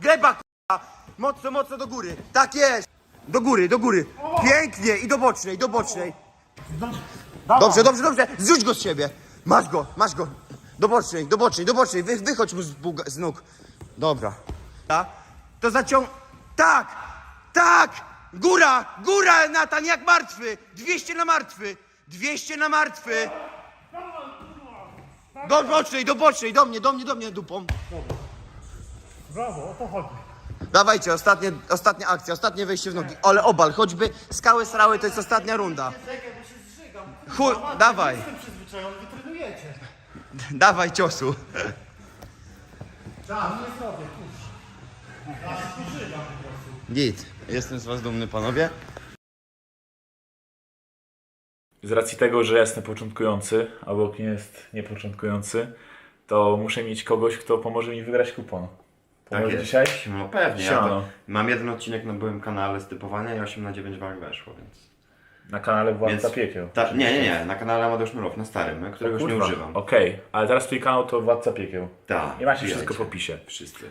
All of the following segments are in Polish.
Gleba k***a! Mocno, mocno do góry. Tak jest! Do góry, do góry. Pięknie i do bocznej, do bocznej. Dobrze, dobrze, dobrze. Zrzuć go z siebie. Masz go, masz go. Do bocznej, do bocznej, do bocznej. Wy, wychodź mu z, buga- z nóg. Dobra. To zaciąg... Tak! Tak! Góra! Góra, Natan, jak martwy! 200 na martwy! 200 na martwy! Do bocznej, do bocznej, do mnie, do mnie, do mnie dupą. Brawo, o to chodzi. Dawajcie, ostatnie, ostatnia akcja, ostatnie wejście w nogi. Ale obal, choćby skały srały, to jest ostatnia runda. Chuj, dawaj, Jestem przyzwyczajony, wy trenujecie. dawaj ciosu. Tak, nie zrobię, kurz. Ja spożywam po prostu. Git. Jestem z was dumny, panowie. Z racji tego, że jestem początkujący, a obok mnie jest niepoczątkujący, to muszę mieć kogoś, kto pomoże mi wygrać kupon. Pomoże jest. dzisiaj? No pewnie. Ja to mam jeden odcinek na byłym kanale z typowania i 8 na 9 walk weszło, więc. Na kanale Władca Piekieł. Ta, nie, nie, nie. Na kanale Amadeusz Mrow, na starym, którego już nie używam. Okej, ale teraz twój kanał to Władca Piekieł. Tak. I macie wszystko w opisie. Wszyscy.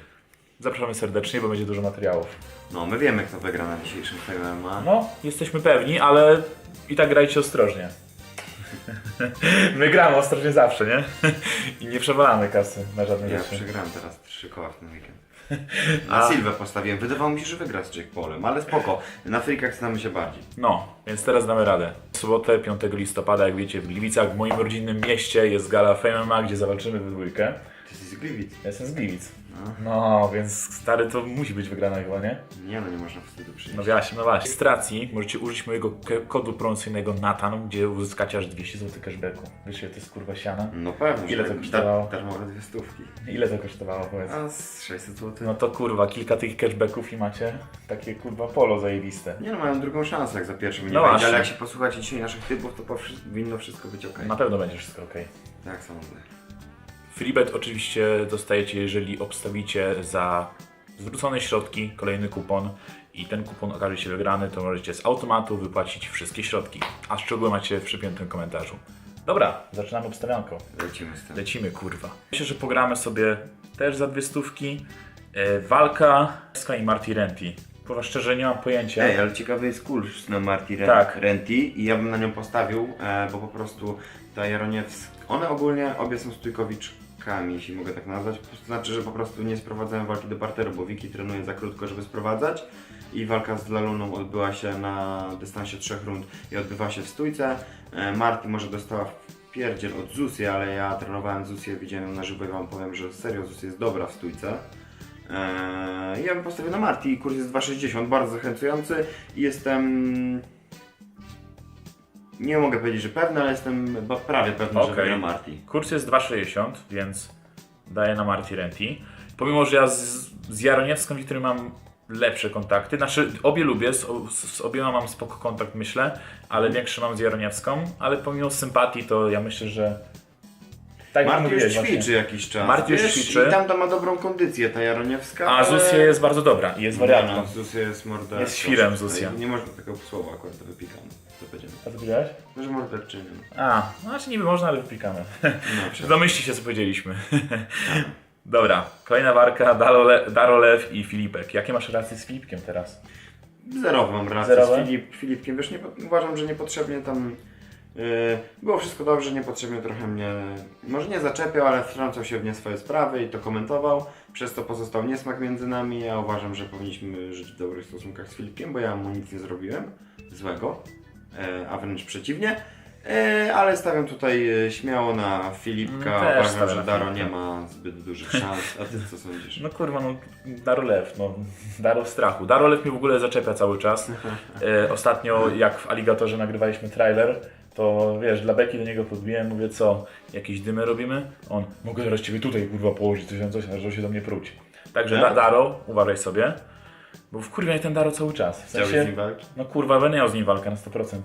Zapraszamy serdecznie, bo będzie dużo materiałów. No, my wiemy, kto wygra na dzisiejszym MMA. No, jesteśmy pewni, ale i tak grajcie ostrożnie. My gramy ostrożnie zawsze, nie? I nie przewalamy kasy na żadne Ja rzeczy. przegrałem teraz trzy koła w ten weekend. Na Silwę postawiłem. Wydawało mi się, że wygra z Jake Paulem, ale spoko. Na freakach znamy się bardziej. No, więc teraz damy radę. W sobotę, 5 listopada, jak wiecie, w Gliwicach, w moim rodzinnym mieście, jest gala Fame MMA, gdzie zawalczymy we dwójkę. Jesteś z Gliwic. Ja jestem z Gliwic. No, więc stary to musi być wygrana chyba, nie? Nie no, nie można wstydu przyjąć. No właśnie, no właśnie. W rejestracji możecie użyć mojego kodu promocyjnego NATAN, gdzie uzyskacie aż 200 zł cashbacku. Wiesz, ile to jest kurwa siana? No pewnie. Ile że to da- kosztowało? Darmowe dwie stówki. Ile to kosztowało, powiedz? A z 600 zł. No to kurwa, kilka tych cashbacków i macie takie kurwa polo zajebiste. Nie no, mają drugą szansę, jak za pierwszym nie No będzie, właśnie. ale jak się posłuchacie dzisiaj naszych typów, to po, wszy- winno wszystko być ok. Na pewno będzie wszystko ok. Tak sądzę. Freebet oczywiście dostajecie, jeżeli obstawicie za zwrócone środki kolejny kupon i ten kupon okaże się wygrany, to możecie z automatu wypłacić wszystkie środki. A szczegóły macie w przypiętym komentarzu. Dobra, zaczynamy obstawianką. Lecimy z tym. Lecimy, kurwa. Myślę, że pogramy sobie też za dwie stówki. E, walka Ska i Marty Renty. Kurwa, szczerze nie mam pojęcia. Ej, ale ciekawy jest kurs na Marty Ren- Tak. Renty i ja bym na nią postawił, e, bo po prostu ta Jaroniewska, one ogólnie obie są stójkowiczkami, jeśli mogę tak nazwać. To znaczy, że po prostu nie sprowadzają walki do parteru, bo Wiki trenuje za krótko, żeby sprowadzać i walka z Laluną odbyła się na dystansie trzech rund i odbywa się w stójce. E, Marty może dostała pierdziel od Zusy, ale ja trenowałem Zusię, widziałem ją na żywo i wam powiem, że serio Zusia jest dobra w stójce. Eee, ja bym postawił na Marti kurs jest 2,60, bardzo zachęcający jestem... Nie mogę powiedzieć, że pewny, ale jestem ba- prawie pewny, że Okej. wygra Marti. Kurs jest 2,60, więc daję na Marty Renty. Pomimo, że ja z, z Jaroniewską Wiktorią mam lepsze kontakty, znaczy obie lubię, z, z, z obiema mam spoko kontakt myślę, ale większy mam z Jaroniewską, ale pomimo sympatii to ja myślę, że tak jak już mówiłeś ćwiczy właśnie. jakiś czas. Marti już wiesz, ćwiczy. I tam to ma dobrą kondycję, ta Jaroniewska. A Zuzia jest bardzo dobra i jest Nie, wariatką. no, Zuzia jest morderczynią. Jest świrem Zuzia. Nie można tego słowa akurat to wypikamy. To będziemy. A co powiedziałeś? Może morderczynią. A, no znaczy niby można, ale wypikamy. No. Domyślcie się, co powiedzieliśmy. Dobra, kolejna warka, Darole, Darolew i Filipek. Jakie masz racje z Filipkiem teraz? Zerowy mam rację Zerowe? z Filip, Filipkiem. Wiesz, nie, uważam, że niepotrzebnie tam było wszystko dobrze, niepotrzebnie trochę mnie, może nie zaczepiał, ale wtrącał się w nie swoje sprawy i to komentował. Przez to pozostał niesmak między nami. Ja uważam, że powinniśmy żyć w dobrych stosunkach z Filipkiem, bo ja mu nic nie zrobiłem złego, yy, a wręcz przeciwnie. Yy, ale stawiam tutaj yy, śmiało na Filipka. Mm, też Uważam, że Daro nie ma zbyt dużych szans. A ty co sądzisz? No kurwa, no Darolew, no Daro w strachu. Darolew mnie w ogóle zaczepia cały czas. Ostatnio jak w Aligatorze nagrywaliśmy trailer, to wiesz, dla Beki do niego podbiłem, mówię co, jakieś dymy robimy? On, mogę teraz ciebie tutaj kurwa położyć, coś tam, coś żeby się do mnie pruć. Także Tak? da, Daro, uważaj sobie, bo wkurwia mnie ten Daro cały czas. W Chciałeś z sensie, nim no kurwa, będę miał z nim walkę na 100%.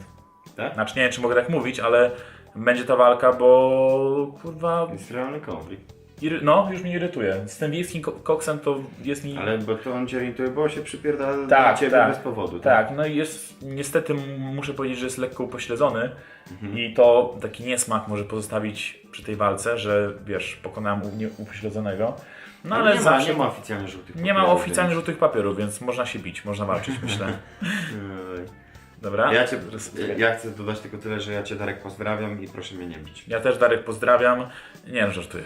Tak? Znaczy nie wiem, czy mogę tak mówić, ale będzie ta walka, bo kurwa, Jest realny konflikt. Iry... no, już mnie irytuje. Z tym wiejskim ko- koksem to jest mi... Ale bo to on cię orientuje, bo się przypierdala Tak, ciebie tak. bez powodu, tak? Tak, no i jest, niestety muszę powiedzieć, że jest lekko upośledzony Mhm. i to taki niesmak może pozostawić przy tej walce, że wiesz, pokonałem nie- upośledzonego. No ale nie, zawsze... ma, nie ma oficjalnie żółtych nie ma papierów, oficjalnie żółtych papierów, więc można się bić, można walczyć, myślę. Dobra? Ja, cię, ja chcę dodać tylko tyle, że ja cię Darek pozdrawiam i proszę mnie nie bić. Ja też Darek pozdrawiam. Nie no, żartuję.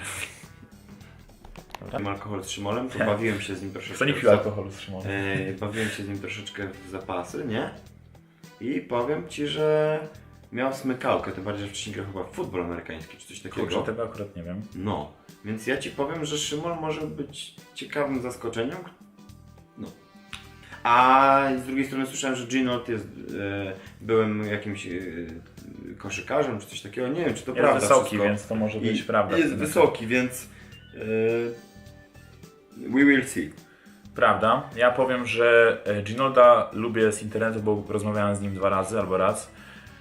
Tym alkohol z Szymolem, to bawiłem się z nim troszeczkę. Kto nie pił alkoholu z Szymonem? Ej, bawiłem się z nim troszeczkę w zapasy, nie? I powiem ci, że miał smykałkę, tym bardziej, że wcześniej grał chyba w futbol amerykański czy coś takiego. Kurczę, tego akurat nie wiem. No, więc ja ci powiem, że Szymon może być ciekawym zaskoczeniem. No. A z drugiej strony słyszałem, że Ginot jest e, byłym jakimś e, koszykarzem czy coś takiego. Nie wiem, czy to Jest prawda. wysoki, wszystko. więc to może być I prawda. Jest wysoki, więc e, we will see. Prawda. Ja powiem, że e, Ginolda lubię z internetu, bo rozmawiałem z nim dwa razy albo raz.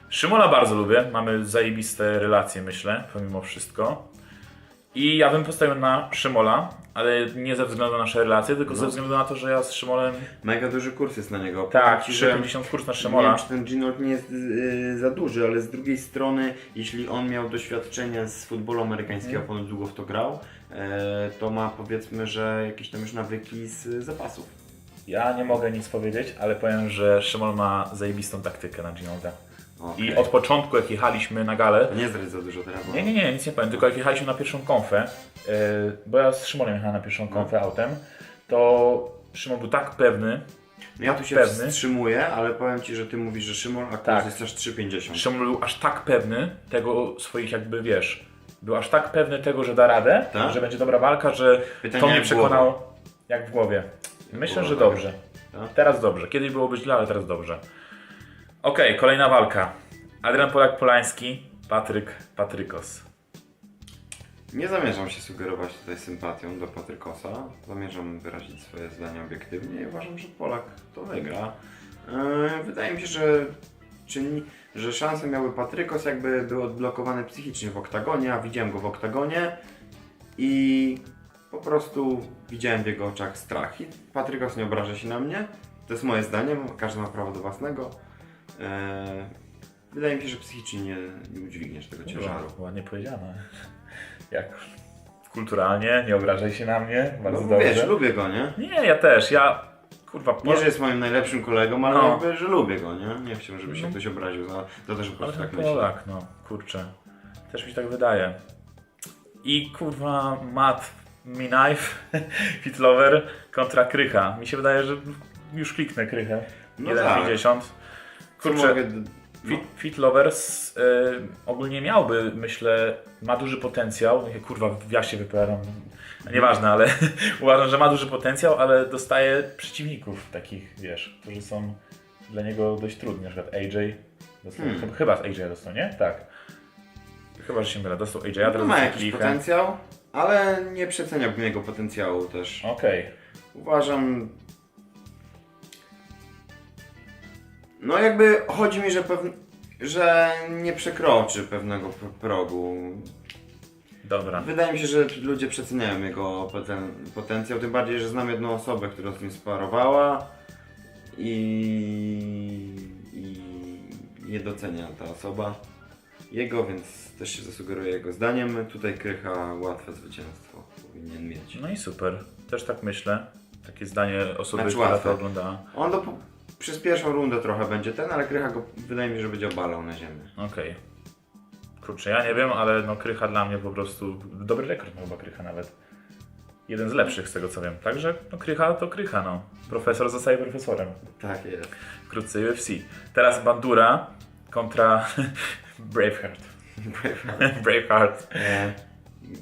Szymona bardzo lubię, mamy zajebiste relacje, myślę, pomimo wszystko. I ja bym postawił na Szymola, ale nie ze względu na nasze relacje, tylko ze No. względu na to, że ja z Szymolem. Mega duży kurs jest na niego. Tak, Powiem ci, że 350 kurs na Nie Szymola. wiem, czy ten Ginot nie jest y, za duży, ale z drugiej strony, jeśli on miał doświadczenie z futbolu amerykańskiego, ponoć długo w to grał, to ma powiedzmy, że jakieś tam już nawyki z zapasów. Ja nie mogę nic powiedzieć, ale powiem, że Szymon ma zajebistą taktykę na Ginolda. Okej. I od początku, jak jechaliśmy na galę, To nie zdradź za dużo teraz. bo- Nie, nie, nie, nic nie powiem, tylko jak jechaliśmy na pierwszą konfę, yy, bo ja z Szymonem jechałem na pierwszą konfę autem, to Szymon był tak pewny, No ja tu się pewny. wstrzymuję, ale powiem Ci, że Ty mówisz, że Szymon, a Tak. tak. jest aż 3,50. Szymon był aż tak pewny tego swoich jakby, wiesz, był aż tak pewny tego, że da radę, Tak? że będzie dobra walka, że Pytanie to mnie przekonał jak w głowie. Myślę, że dobrze. Tak? Teraz dobrze. Kiedyś było być źle, ale teraz dobrze. Okej, kolejna walka. Adrian Polak-Polański, Patryk Patrykos. Nie zamierzam się sugerować tutaj sympatią do Patrykosa. Zamierzam wyrazić swoje zdanie obiektywnie i uważam, że Polak to wygra. Yy, Wydaje mi się, że, czynni, że szanse miały Patrykos, jakby był odblokowany psychicznie w oktagonie, a widziałem go w oktagonie i po prostu widziałem w jego oczach strach. I Patrykos nie obraża się na mnie. To jest moje zdanie, każdy ma prawo do własnego. Yy, Wydaje mi się, że psychicznie nie, nie udźwigniesz tego ciężaru. Ładnie powiedziane. Jak kulturalnie, nie obrażaj się na mnie, bardzo No, dobrze. wiesz, lubię go, nie? Nie, ja też, ja kurwa Nie, po... że jest moim najlepszym kolegą, ale No. jakby, że lubię go, nie? Nie chciałbym, żeby się No. ktoś obraził za, to, że po prostu tak myślę. Polak, no kurczę. Też mi się tak wydaje. I kurwa Matt Knife, Hitlover kontra Krycha. Mi się wydaje, że już kliknę Krychę. No 1,50. Co Kurczę, mogę... No. Fit, Fit Lovers y, ogólnie miałby, myślę, ma duży potencjał. Ja, kurwa, ja się wypowiadam. Nieważne, ale uważam, że ma duży potencjał, ale dostaje przeciwników takich, wiesz, którzy są dla niego dość trudni. Na przykład AJ. Dostał, Hmm. chyba- z AJ dostał, nie? Tak. Chyba, że się mylę. Dostał AJ, a no teraz ma dostał jakiś potencjał, ale nie przeceniałbym jego potencjału też. Okej. Uważam... No jakby chodzi mi, że, pewn... że nie przekroczy pewnego progu. Dobra. Wydaje mi się, że ludzie przeceniają jego poten... potencjał, tym bardziej, że znam jedną osobę, która z nim sparowała i... i nie docenia ta osoba jego, więc też się zasugeruję jego zdaniem. Tutaj Krycha łatwe zwycięstwo powinien mieć. No i super. Też tak myślę. Takie zdanie osoby, Znaczy która łatwe. to oglądała. On do, przez pierwszą rundę trochę będzie ten, ale Krycha go wydaje mi się, że będzie obalał na ziemię. Okej. Kurczę, ja nie wiem, ale no Krycha dla mnie po prostu dobry rekord ma chyba Krycha nawet. Jeden z lepszych z tego co wiem. Także no Krycha to Krycha no. Profesor zostaje profesorem. Tak jest. Wkrótce UFC. Teraz Bandura kontra Braveheart. Braveheart. E,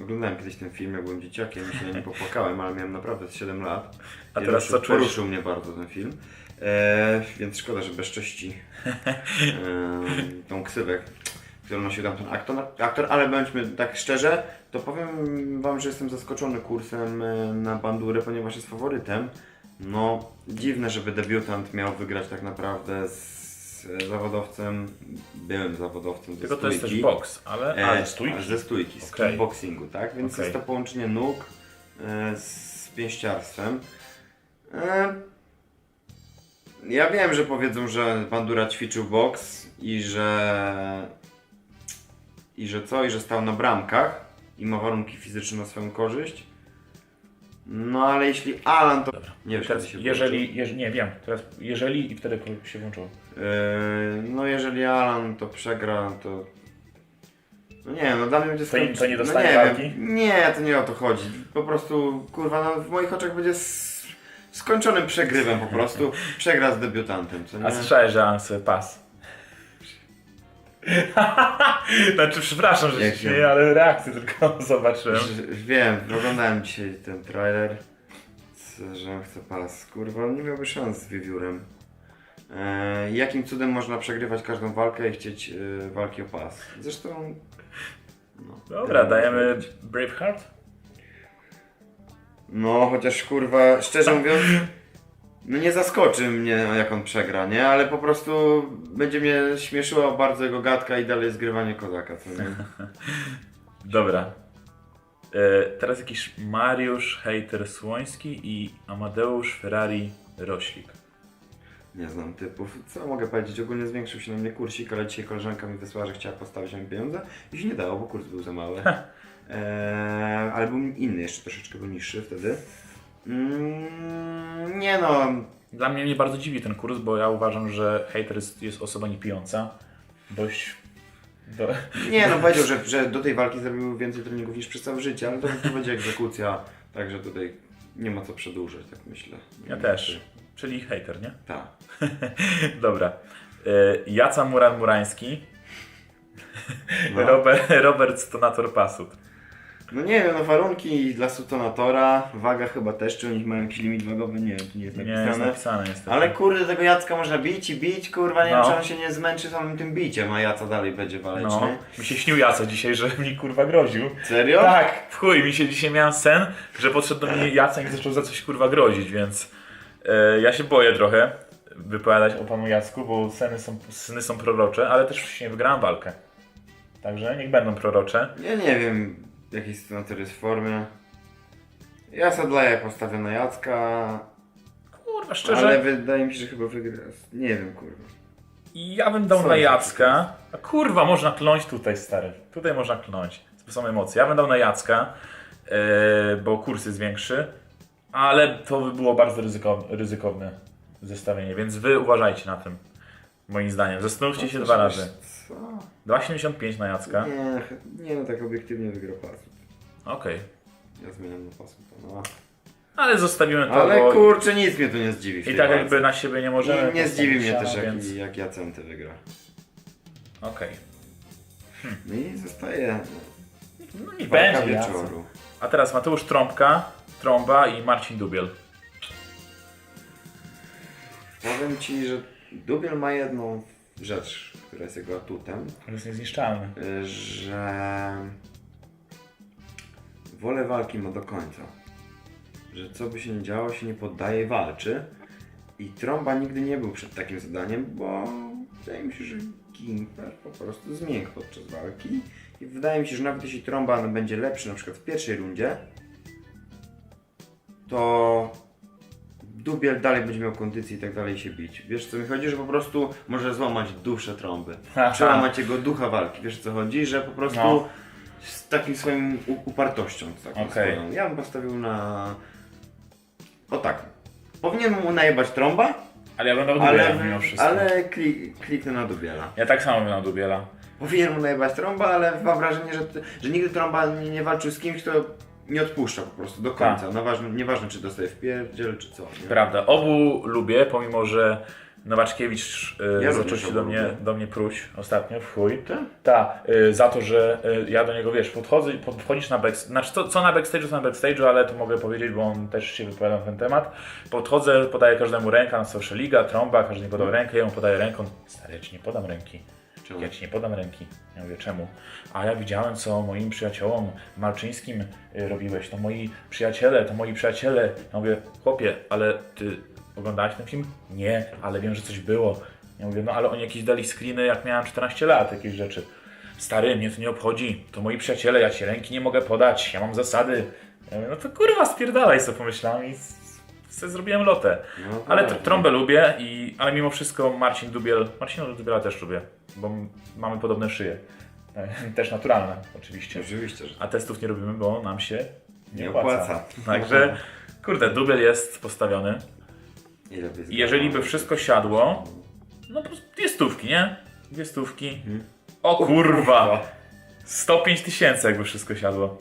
oglądałem kiedyś ten film, jak byłem dzieciakiem i się na nim popłakałem, ale miałem naprawdę z 7 lat. A I teraz co czujesz? Poruszył mnie bardzo ten film. E, więc szkoda, że bezcześci e, tą ksywę, którą nosił tam ten aktor, aktor, ale bądźmy tak szczerze, to powiem wam, że jestem zaskoczony kursem e, na bandurę, ponieważ jest faworytem. No, dziwne, żeby debiutant miał wygrać tak naprawdę z zawodowcem, byłem zawodowcem ze Tylko to jest też stójki. boks, ale, E, ale stójki. Ze stójki, z Okej. kickboxingu, tak? Więc Okej. jest to połączenie nóg e, z pięściarstwem. E, ja wiem, że powiedzą, że Bandura ćwiczył boks i że i że co? I że stał na bramkach i ma warunki fizyczne na swoją korzyść. No ale jeśli Alan to... Dobra. Nie wiem, Teraz, kiedy się jeżeli, jeż, nie wiem, teraz jeżeli i wtedy się włączyło. Yy, no jeżeli Alan to przegra, to... No nie no dla mnie będzie... To nie- to nie no dostanie nie walki? Wiem. Nie, to nie o to chodzi. Po prostu, kurwa, no w moich oczach będzie skończonym przegrywem po prostu. Przegra z debiutantem, co nie? A słyszałeś, że Alan sobie pas. znaczy, przepraszam, że Jak się się- śmieję, ale reakcję tylko zobaczyłem. Że- Wiem, oglądałem dzisiaj ten trailer, że on chce pas. Kurwa, on nie miałby szans z wiewiórem. E, jakim cudem można przegrywać każdą walkę i chcieć e, walki o pas? Zresztą... No, Dobra, dajemy Braveheart? No, chociaż kurwa, szczerze mówiąc, no nie zaskoczy mnie jak on przegra, nie? Ale po prostu będzie mnie śmieszyła bardzo jego gadka i dalej zgrywanie kozaka, co nie? Dobra. E, teraz jakiś Mariusz Hejter Słoński i Amadeusz Ferrari Roślik. Nie znam typów. Co mogę powiedzieć? Ogólnie zwiększył się na mnie kursik, ale dzisiaj koleżanka mi wysłała, że chciała postawić mnie pieniądze i się nie dało, bo kurs był za mały. Eee, ale był inny, jeszcze troszeczkę był niższy wtedy. Mm, nie no, Dla mnie mnie bardzo dziwi ten kurs, bo ja uważam, że Hejter jest, jest osoba niepijąca. Dość... Do... nie no, powiedział, że, że do tej walki zrobił więcej treningów niż przez całe życie, ale to, to będzie egzekucja, także tutaj nie ma co przedłużać, tak myślę. Ja też. Czyli Hejter, nie? Tak. Dobra. E, Jaca Muran Murański. No. Robert, Robert Stonator Pasut. No nie wiem, no warunki dla Sutonatora, waga chyba też, czy oni mają jakiś limit wagowy, nie wiem, tu nie jest Nie napisane. jest napisane niestety. Ale kurde, tego Jacka można bić i bić, kurwa, nie No. wiem, czy on się nie zmęczy samym tym biciem, a Jaca dalej będzie waleczny. No, mi się śnił Jaca dzisiaj, że mi kurwa groził. Serio? Tak, w chuj, mi się dzisiaj miałem sen, że podszedł do mnie Jacek i zaczął za coś kurwa grozić, więc e, ja się boję trochę wypowiadać o panu Jacku, bo sny są, sny są prorocze, ale też nie wygrałem walkę. Także niech będą prorocze. Ja nie wiem, jaki Sutonator jest w formie. Ja Sadlaja postawię na Jacka, Kurwa, szczerze, ale wydaje mi się, że chyba wygra. Nie wiem, kurwa. ja bym dał Co na jest? Jacka. A kurwa, można kląć tutaj, stary. Tutaj można kląć. To są emocje. Ja bym dał na Jacka, e, bo kurs jest większy, ale to by było bardzo ryzykowne, ryzykowne zestawienie, więc wy uważajcie na tym. Moim zdaniem. Zastanówcie się dwa razy. Co? 2,75 na Jacka. Nie, nie no, tak obiektywnie wygra Pasut. Okej. Ja zmieniam na Pasuta, no. Ale zostawimy to, Ale bo kurczę, nic mnie tu nie zdziwi w i tej tak walce. jakby na siebie nie możemy. Nie, nie zdziwi mnie też, jak, więc... jak Jacenty wygra. Okej. No i zostaje No nie walka będzie Jacek. wieczoru. A teraz Mateusz Trąbka, Trąba i Marcin Dubiel. Powiem Ci, że Dubiel ma jedną rzecz, która jest jego atutem, On jest niezniszczalny. y, że wolę walki ma do końca. Że co by się nie działo, się nie poddaje, walczy. I Trąba nigdy nie był przed takim zadaniem, bo wydaje mi się, że Gimper po prostu zmiękł podczas walki. I wydaje mi się, że nawet jeśli Trąba będzie lepszy na przykład w pierwszej rundzie, to Dubiel dalej będzie miał kondycję i tak dalej się bić. Wiesz co mi chodzi, że po prostu może złamać duszę trąby. Aha. Przełamać jego ducha walki. Wiesz co chodzi? Że po prostu No. z takim swoim upartością. Z taką Okej. swoją. Ja bym postawił na... O tak. Powinien mu najebać trąba, Ale ja bym dał Dubiela ale, mimo wszystko. ale klik, kliknę na Dubiela. Ja tak samo bym dał Dubiela. Powinien mu najebać trąba, ale mam wrażenie, że, że nigdy trąba nie, nie walczył z kimś, kto nie odpuszcza po prostu do końca. Tak. No ważne, nieważne czy dostaje w pierdziel, czy co. Nie? Prawda. Obu lubię, pomimo że Nowaczkiewicz y, Ja zaczął się do mnie, lubię. do mnie pruć ostatnio w chuj. Tak? Tak, y, za to, że y, ja do niego, wiesz, podchodzę, pod, wchodzisz na backstage, znaczy co, co na backstage'u, co na backstage'u, ale to mogę powiedzieć, bo on też się wypowiada na ten temat. Podchodzę, podaję każdemu rękę na social liga, trąba, każdy mi podał rękę, ja mu podaję ręką. Stary, ja ci nie podam ręki. Ja ci nie podam ręki. Ja mówię, czemu? A ja widziałem, co moim przyjaciołom malczyńskim y, robiłeś. To moi przyjaciele, to moi przyjaciele. Ja mówię, chłopie, ale ty oglądałeś ten film? Nie, ale wiem, że coś było. Ja mówię, no ale oni jakieś dali screeny jak miałem 14 lat, jakieś rzeczy. Stary, mnie to nie obchodzi, to moi przyjaciele, ja ci ręki nie mogę podać, ja mam zasady. Ja mówię, no to kurwa spierdalaj sobie pomyślałem i sobie zrobiłem lotę. No, Ale tak. tr- trąbę lubię, i, ale mimo wszystko Marcin Dubiel, Marcina Dubiela też lubię, bo mamy podobne szyje. Też naturalne oczywiście. Oczywiście, że A testów nie robimy, bo nam się nie, Nie opłaca. opłaca. Także, kurde, Dubiel jest postawiony. I jeżeli by wszystko siadło, no dwie stówki, nie? Dwie stówki. Mhm. O kurwa! 105 tysięcy jakby wszystko siadło.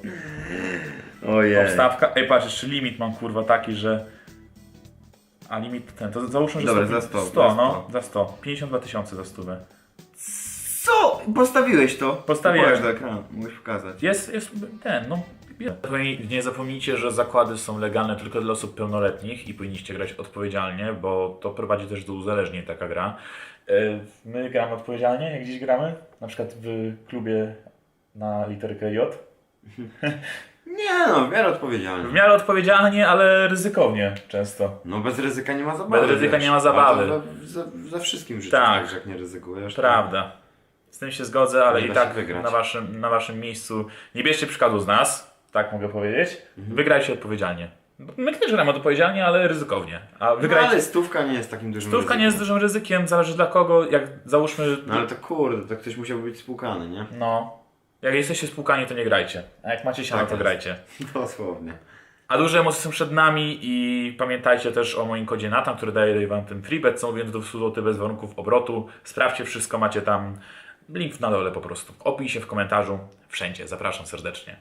Ojej. Obstawka. Ej, patrz, jeszcze limit mam kurwa taki, że... A limit ten, to załóżmy, że Dobra, 100, za 100, 100 za no, 100. za 100. 52 tysiące za stówę. Co? Postawiłeś to? Postawiłem. Pokaż do ekranu, mógłbyś pokazać. Jest, jest ten, no. Nie zapomnijcie, że zakłady są legalne tylko dla osób pełnoletnich i powinniście grać odpowiedzialnie, bo to prowadzi też do uzależnień taka gra. E, My gramy odpowiedzialnie, jak dziś gramy, na przykład w klubie na literkę J. Nie no, w miarę W odpowiedzialnie. miarę odpowiedzialnie, ale ryzykownie często. No bez ryzyka nie ma zabawy. Bez ryzyka wiesz. nie ma zabawy. Ale za, za wszystkim w życiu Tak. tak. że jak nie ryzykujesz. to- Prawda. Z tym się zgodzę, ale Nie i da się tak wygrać. na waszym, na waszym miejscu nie bierzcie przykładu z nas, tak mogę powiedzieć. Mhm. Wygrajcie odpowiedzialnie. My też gramy odpowiedzialnie, ale ryzykownie. A No, wygrajcie. ale stówka nie jest takim dużym Stówka nie jest ryzykiem. dużym ryzykiem, zależy dla kogo, jak załóżmy, No ale to kurde, to ktoś musiał być spłukany, nie? no, jak jesteście spłukani, to nie grajcie, a jak macie siano, Tak to jest. grajcie. Dosłownie. A duże emocje są przed nami i pamiętajcie też o moim kodzie Natan, który daje wam ten freebet, co mówiąc do 100 zł bez warunków obrotu. Sprawdźcie wszystko, macie tam link na dole po prostu. W opisie, w komentarzu, wszędzie. Zapraszam serdecznie.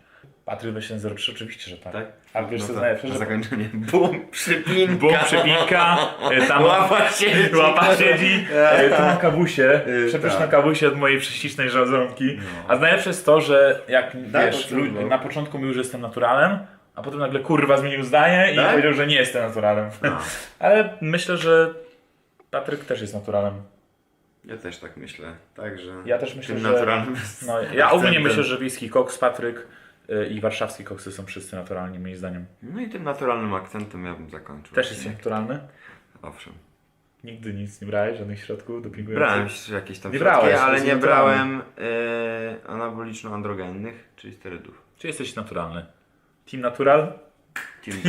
Patryk 203, oczywiście, że tak. Tak? A wiesz No co najlepsze, na zakończenie. Bum, przypinka. Bum, przypinka, e, tam Łapa siedzi. łapa siedzi, e, tu mam kawusie, E, przepyszna tak. kawusie od mojej prześlicznej żołądki. A najlepsze jest to, że jak wiesz, lu- było? na początku mówił, że jestem naturalem, a potem nagle kurwa zmienił zdanie i Tak? powiedział, że nie jestem naturalem. No. Ale myślę, że Patryk też jest naturalem. Ja też tak myślę. Także Ja też myślę, że- naturalnym No, ja ogólnie myślę, że wiejski koks, Patryk i warszawski koksy są wszyscy naturalni, moim zdaniem. No i tym naturalnym akcentem ja bym zakończył. Też jesteś naturalny? Owszem. Nigdy nic nie brałeś, żadnych środków dopingujących? Brałem jakieś tam Nie środki, brałeś, ale jest nie brałem e, anaboliczno-androgennych, czyli sterydów. Czy jesteś naturalny? Team Natural? Team